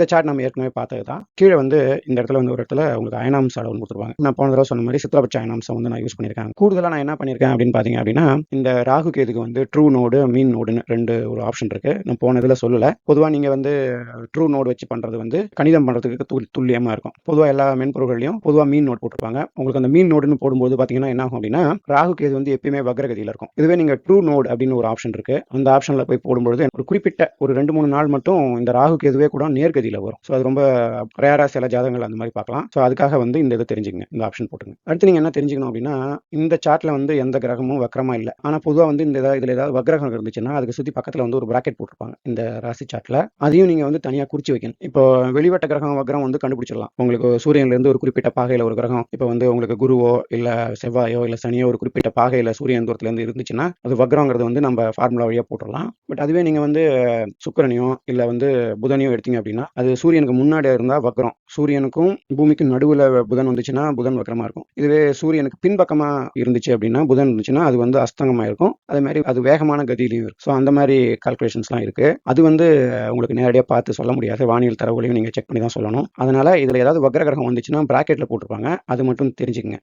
இந்த சார்ட் நம்ம ஏற்கனவே பார்த்தது தான் கீழே வந்து இந்த இடத்துல வந்து ஒரு இடத்துல உங்களுக்கு அயனாம்ச அளவு கொடுத்துருவாங்க நான் போன தடவை சொன்ன மாதிரி சித்திரபட்ச அயனாம்சம் வந்து நான் யூஸ் பண்ணியிருக்கேன். கூடுதலாக நான் என்ன பண்ணியிருக்கேன் அப்படின்னு பார்த்தீங்க அப்படின்னா இந்த ராகு கேதுக்கு வந்து ட்ரூ நோடு மீன் நோடுன்னு ரெண்டு ஒரு ஆப்ஷன் இருக்கு. நான் போன இதில் சொல்லலை. பொதுவாக நீங்கள் வந்து ட்ரூ நோடு வச்சு பண்ணுறது வந்து கணிதம் பண்ணுறதுக்கு துல் துல்லியமாக இருக்கும். பொதுவாக எல்லா மென்பொருள்களையும் பொதுவாக மீன் நோட் போட்டிருப்பாங்க. உங்களுக்கு அந்த மீன் நோடுன்னு போடும்போது பார்த்தீங்கன்னா என்ன ஆகும் அப்படின்னா ராகு கேது வந்து எப்பயுமே வக்ரகதியில் இருக்கும். இதுவே நீங்கள் ட்ரூ நோட் அப்படின்னு ஒரு ஆப்ஷன் இருக்கு. அந்த ஆப்ஷனில் போய் போடும்பொழுது ஒரு குறிப்பிட்ட ஒரு ரெண்டு மூணு நாள் மட்டும் இந்த ராகு கேதுவே கூட நேர்கதி நேர்கதியில் வரும். ஸோ அது ரொம்ப ரேராக சில ஜாதகங்கள் அந்த மாதிரி பார்க்கலாம். ஸோ அதுக்காக வந்து இந்த இதை தெரிஞ்சுங்க இந்த ஆப்ஷன் போட்டுங்க அடுத்து நீங்கள் என்ன தெரிஞ்சுக்கணும் அப்படின்னா இந்த சார்ட்டில் வந்து எந்த கிரகமும் வக்கரமாக இல்லை. ஆனால் பொதுவாக வந்து இந்த ஏதாவது இதில் ஏதாவது வக்ரகம் இருந்துச்சுன்னா அதுக்கு சுற்றி பக்கத்தில் வந்து ஒரு பிராக்கெட் போட்டிருப்பாங்க இந்த ராசி சார்ட்டில் அதையும் நீங்கள் வந்து தனியாக குறிச்சு வைக்கணும். இப்போ வெளிவட்ட கிரகம் வக்ரம் வந்து கண்டுபிடிச்சிடலாம். உங்களுக்கு சூரியன்ல இருந்து ஒரு குறிப்பிட்ட பாகையில் ஒரு கிரகம். இப்போ வந்து உங்களுக்கு குருவோ இல்லை செவ்வாயோ இல்லை சனியோ ஒரு குறிப்பிட்ட பாகையில் சூரியன் தூரத்துலேருந்து இருந்துச்சுன்னா அது வக்ரங்கிறது வந்து நம்ம ஃபார்முலா வழியாக போட்டுடலாம். பட் அதுவே நீங்கள் வந்து சுக்கரனையும் இல்லை வந்து புதனையும் எடுத்தீங்க அப்படின்னா அது சூரியனுக்கு முன்னாடி இருந்தால் வக்ரம் சூரியனுக்கும் பூமிக்கும் நடுவில் புதன் வந்துச்சுன்னா புதன் வக்கரமாக இருக்கும். இதுவே சூரியனுக்கு பின்பக்கமாக இருந்துச்சு அப்படின்னா புதன் இருந்துச்சுன்னா அது வந்து அஸ்தங்கமாக இருக்கும். அதே மாதிரி அது வேகமான கதியிலையும் இருக்கும். ஸோ அந்த மாதிரி கால்குலேஷன்ஸ்லாம் இருக்குது அது வந்து உங்களுக்கு நேரடியாக பார்த்து சொல்ல முடியாது. வானியல் தரவுகளையும் நீங்கள் செக் பண்ணி தான் சொல்லணும். அதனால் இதில் ஏதாவது வக்ர கிரகம் வந்துச்சுன்னா ப்ராக்கெட்டில் போட்டிருப்பாங்க. அது மட்டும் தெரிஞ்சுக்கங்க.